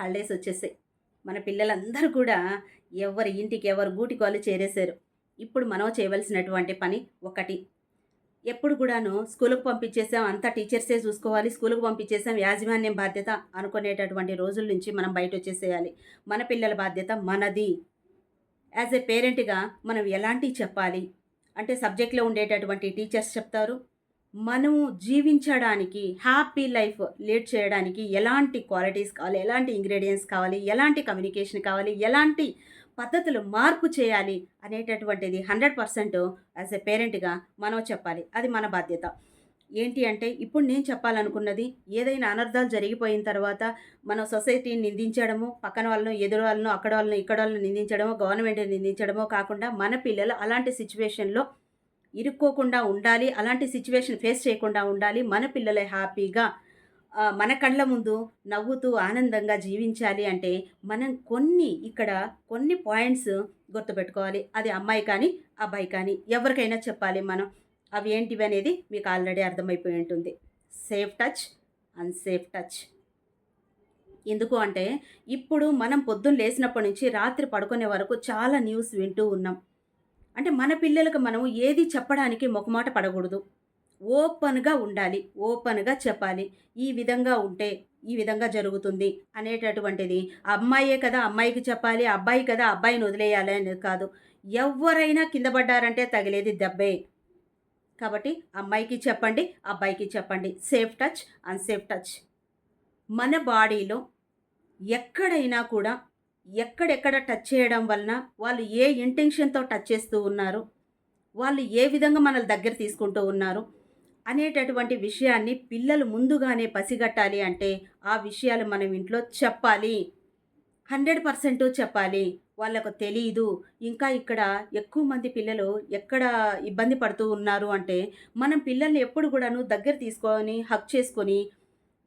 Holidays వచ్చేసాయి. మన పిల్లలందరూ కూడా ఎవరి ఇంటికి ఎవరు గూటికి వాళ్ళు చేరేశారు. ఇప్పుడు మనం చేయవలసినటువంటి పని ఒకటి. ఎప్పుడు కూడాను స్కూల్కి పంపించేసాం అంతా టీచర్సే చూసుకోవాలి. స్కూల్కి పంపించేసాం యాజమాన్యం బాధ్యత అనుకునేటటువంటి రోజుల నుంచి మనం బయట వచ్చేసేయాలి. మన పిల్లల బాధ్యత మనది. యాజ్ ఏ పేరెంట్గా మనం ఎలాంటివి చెప్పాలి? అంటే సబ్జెక్ట్లో ఉండేటటువంటి టీచర్స్ చెప్తారు మనము జీవించడానికి హ్యాపీ లైఫ్ లీడ్ చేయడానికి ఎలాంటి క్వాలిటీస్ కావాలి ఎలాంటి ఇంగ్రీడియంట్స్ కావాలి ఎలాంటి కమ్యూనికేషన్ కావాలి ఎలాంటి పద్ధతులు మార్పు చేయాలి అనేటటువంటిది హండ్రెడ్ పర్సెంట్ యాజ్ ఎ పేరెంట్గా మనం చెప్పాలి. అది మన బాధ్యత. ఏంటి అంటే ఇప్పుడు నేను చెప్పాలనుకున్నది ఏదైనా అనర్థాలు జరిగిపోయిన తర్వాత మనం సొసైటీని నిందించడము పక్కన వాళ్ళను ఎదురు వాళ్ళను అక్కడ వాళ్ళను ఇక్కడ వాళ్ళని నిందించడమో గవర్నమెంట్ని నిందించడమో కాకుండా మన పిల్లలు అలాంటి సిచ్యువేషన్లో ఇరుక్కోకుండా ఉండాలి అలాంటి సిచ్యువేషన్ ఫేస్ చేయకుండా ఉండాలి మన పిల్లలే హ్యాపీగా మన కళ్ళ ముందు నవ్వుతూ ఆనందంగా జీవించాలి అంటే మనం కొన్ని ఇక్కడ కొన్ని పాయింట్స్ గుర్తుపెట్టుకోవాలి. అది అమ్మాయి కానీ అబ్బాయి కానీ ఎవరికైనా చెప్పాలి మనం. అవి ఏంటివి అనేది మీకు ఆల్రెడీ అర్థమైపోయి ఉంటుంది. సేఫ్ టచ్ అన్సేఫ్ టచ్ ఎందుకు అంటే ఇప్పుడు మనం పొద్దున్న లేచినప్పటి నుంచి రాత్రి పడుకునే వరకు చాలా న్యూస్ వింటూ ఉన్నాం. అంటే మన పిల్లలకు మనం ఏది చెప్పడానికి మొకమాట పడకూడదు. ఓపెన్గా ఉండాలి ఓపెన్గా చెప్పాలి. ఈ విధంగా ఉంటే ఈ విధంగా జరుగుతుంది అనేటటువంటిది అమ్మాయే కదా అమ్మాయికి చెప్పాలి అబ్బాయి కదా అబ్బాయిని వదిలేయాలి అనేది కాదు. ఎవరైనా కింద పడ్డారంటే తగిలేది దెబ్బే. కాబట్టి అమ్మాయికి చెప్పండి అబ్బాయికి చెప్పండి. Safe touch unsafe touch. మన బాడీలో ఎక్కడైనా కూడా ఎక్కడెక్కడ టచ్ చేయడం వలన వాళ్ళు ఏ ఇంటెన్షన్తో టచ్ చేస్తూ ఉన్నారు వాళ్ళు ఏ విధంగా మనల్ని దగ్గర తీసుకుంటూ ఉన్నారు అనేటటువంటి విషయాన్ని పిల్లలు ముందుగానే పసిగట్టాలి అంటే ఆ విషయాలు మనం ఇంట్లో చెప్పాలి. హండ్రెడ్ పర్సెంట్ చెప్పాలి. వాళ్ళకు తెలియదు ఇంకా ఇక్కడ ఎక్కువ మంది పిల్లలు ఎక్కడ ఇబ్బంది పడుతూ ఉన్నారు అంటే మనం పిల్లల్ని ఎప్పుడు కూడాను దగ్గర తీసుకొని హక్ చేసుకొని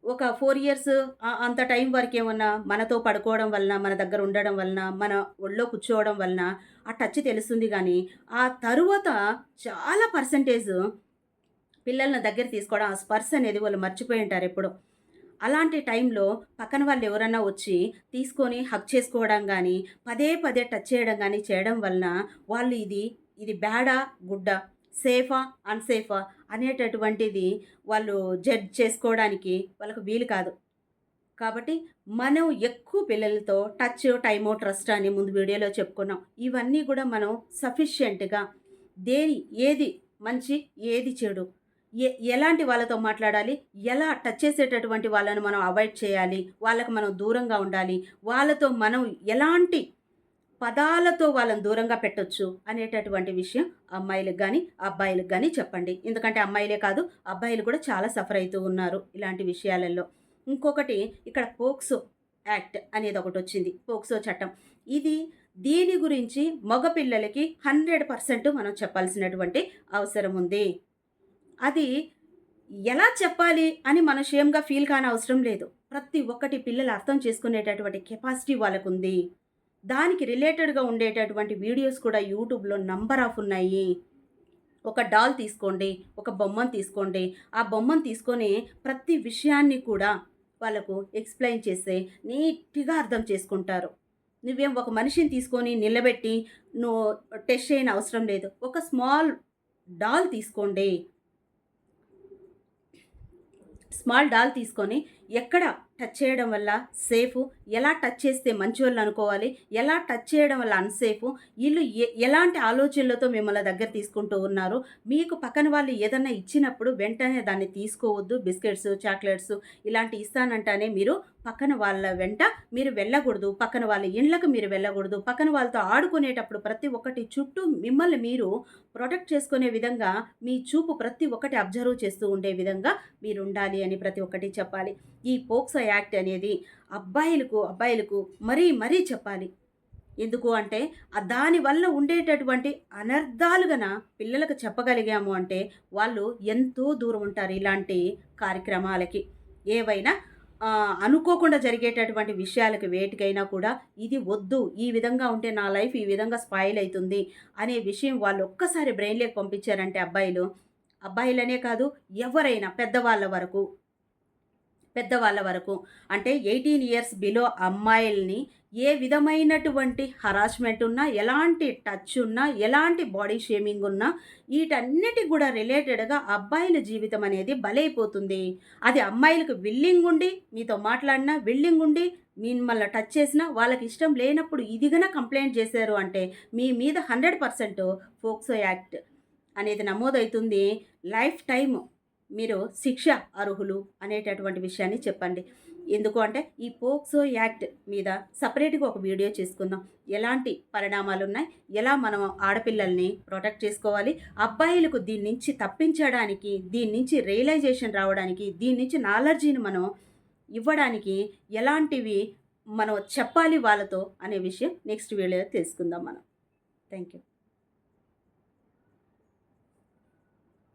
ఒక ఫోర్ ఇయర్స్ అంత టైం వరకు ఏమన్నా మనతో పడుకోవడం వలన మన దగ్గర ఉండడం వలన మన ఒళ్ళో కూర్చోవడం వలన ఆ టచ్ తెలుస్తుంది కానీ ఆ తరువాత చాలా పర్సంటేజ్ పిల్లల్ని దగ్గర తీసుకోవడం ఆ స్పర్శ అనేది వాళ్ళు మర్చిపోయి ఉంటారు ఎప్పుడో. అలాంటి టైంలో పక్కన వాళ్ళు ఎవరన్నా వచ్చి తీసుకొని హక్ చేసుకోవడం కానీ పదే పదే టచ్ చేయడం కానీ చేయడం వలన వాళ్ళు ఇది ఇది బ్యాడా గుడ్డా సేఫా అన్సేఫా అనేటటువంటిది వాళ్ళు జడ్జ్ చేసుకోవడానికి వాళ్ళకు వీలు కాదు. కాబట్టి మనం ఎక్కువ పిల్లలతో టచ్ టైమో ట్రస్ట్ అని ముందు వీడియోలో చెప్పుకున్నాం. ఇవన్నీ కూడా మనం సఫిషియెంట్గా దేని ఏది మంచి ఏది చెడు ఎ ఎలాంటి వాళ్ళతో మాట్లాడాలి ఎలా టచ్ చేసేటటువంటి వాళ్ళను మనం అవాయిడ్ చేయాలి వాళ్ళకు మనం దూరంగా ఉండాలి వాళ్ళతో మనం ఎలాంటి పదాలతో వాళ్ళని దూరంగా పెట్టొచ్చు అనేటటువంటి విషయం అమ్మాయిలకు కానీ అబ్బాయిలకు కానీ చెప్పండి. ఎందుకంటే అమ్మాయిలే కాదు అబ్బాయిలు కూడా చాలా సఫర్ అవుతూ ఉన్నారు ఇలాంటి విషయాలలో. ఇంకొకటి ఇక్కడ పోక్సో యాక్ట్ అనేది ఒకటి వచ్చింది పోక్సో చట్టం. ఇది దీని గురించి మగపిల్లలకి హండ్రెడ్ పర్సెంట్ మనం చెప్పాల్సినటువంటి అవసరం ఉంది. అది ఎలా చెప్పాలి అని మనం షేమ్గా ఫీల్ కాని అవసరం లేదు. ప్రతి ఒక్కటి పిల్లలు అర్థం చేసుకునేటటువంటి కెపాసిటీ వాళ్ళకు ఉంది దానికి రిలేటెడ్గా ఉండేటటువంటి వీడియోస్ కూడా యూట్యూబ్లో నంబర్ ఆఫ్ ఉన్నాయి. ఒక డాల్ తీసుకోండి ఒక బొమ్మను తీసుకోండి. ఆ బొమ్మను తీసుకొని ప్రతి విషయాన్ని కూడా వాళ్ళకు ఎక్స్ప్లెయిన్ చేస్తే నీట్గా అర్థం చేసుకుంటారు. నువ్వేం ఒక మనిషిని తీసుకొని నిలబెట్టి నువ్వు టెస్ట్ చేయని అవసరం లేదు. ఒక స్మాల్ డాల్ తీసుకోండి. స్మాల్ డాల్ తీసుకొని ఎక్కడ టచ్ చేయడం వల్ల సేఫ్ ఎలా టచ్ చేస్తే మంచి వాళ్ళు అనుకోవాలి ఎలా టచ్ చేయడం వల్ల అన్సేఫ్ వీళ్ళు ఎలాంటి ఆలోచనలతో మిమ్మల్ని దగ్గర తీసుకుంటూ ఉన్నారు? మీకు పక్కన వాళ్ళు ఏదన్నా ఇచ్చినప్పుడు వెంటనే దాన్ని తీసుకోవద్దు బిస్కెట్స్ చాక్లెట్స్ ఇలాంటి ఇస్తానంటేనే మీరు పక్కన వాళ్ళ వెంట మీరు వెళ్ళకూడదు పక్కన వాళ్ళ ఇండ్లకు మీరు వెళ్ళకూడదు పక్కన వాళ్ళతో ఆడుకునేటప్పుడు ప్రతి ఒక్కటి చుట్టూ మిమ్మల్ని మీరు ప్రొటెక్ట్ చేసుకునే విధంగా మీ చూపు ప్రతి ఒక్కటి అబ్జర్వ్ చేస్తూ ఉండే విధంగా మీరు ఉండాలి అని ప్రతి ఒక్కటి చెప్పాలి. ఈ పోక్సో యాక్ట్ అనేది అబ్బాయిలకు అబ్బాయిలకు మరీ మరీ చెప్పాలి. ఎందుకు అంటే దానివల్ల ఉండేటటువంటి అనర్థాలుగన పిల్లలకు చెప్పగలిగాము అంటే వాళ్ళు ఎంతో దూరం ఉంటారు ఇలాంటి కార్యక్రమాలకి. ఏవైనా అనుకోకుండా జరిగేటటువంటి విషయాలకి వేటికైనా కూడా ఇది వద్దు ఈ విధంగా ఉంటే నా లైఫ్ ఈ విధంగా స్పాయిల్ అవుతుంది అనే విషయం వాళ్ళు ఒక్కసారి బ్రెయిన్లోకి పంపించారంటే అబ్బాయిలు అబ్బాయిలనే కాదు ఎవరైనా పెద్దవాళ్ళ వరకు పెద్దవాళ్ళ వరకు. అంటే ఎయిటీన్ ఇయర్స్ బిలో అమ్మాయిల్ని ఏ విధమైనటువంటి హరాస్మెంట్ ఉన్నా ఎలాంటి టచ్ ఉన్నా ఎలాంటి బాడీ షేమింగ్ ఉన్నా వీటన్నిటి కూడా రిలేటెడ్గా అబ్బాయిల జీవితం అనేది బలైపోతుంది. అది అమ్మాయిలకు విల్లింగ్ ఉండి మీతో మాట్లాడినా విల్లింగ్ ఉండి మిమ్మల్ని టచ్ చేసినా వాళ్ళకి ఇష్టం లేనప్పుడు ఇదిగన కంప్లైంట్ చేశారు అంటే మీ మీద హండ్రెడ్ పర్సెంట్ ఫోక్సో యాక్ట్ అనేది నమోదవుతుంది లైఫ్ టైమ్ మీరు శిక్ష అర్హులు అనేటటువంటి విషయాన్ని చెప్పండి. ఎందుకు అంటే ఈ పోక్సో యాక్ట్ మీద సపరేట్గా ఒక వీడియో చేసుకుందాం. ఎలాంటి పరిణామాలు ఉన్నాయి ఎలా మనం ఆడపిల్లల్ని ప్రొటెక్ట్ చేసుకోవాలి? అబ్బాయిలకు దీని నుంచి తప్పించడానికి దీని నుంచి రియలైజేషన్ రావడానికి దీని నుంచి నాలెడ్జీని మనం ఇవ్వడానికి ఎలాంటివి మనం చెప్పాలి వాళ్ళతో అనే విషయం నెక్స్ట్ వీడియో తెలుసుకుందాం మనం. Thank you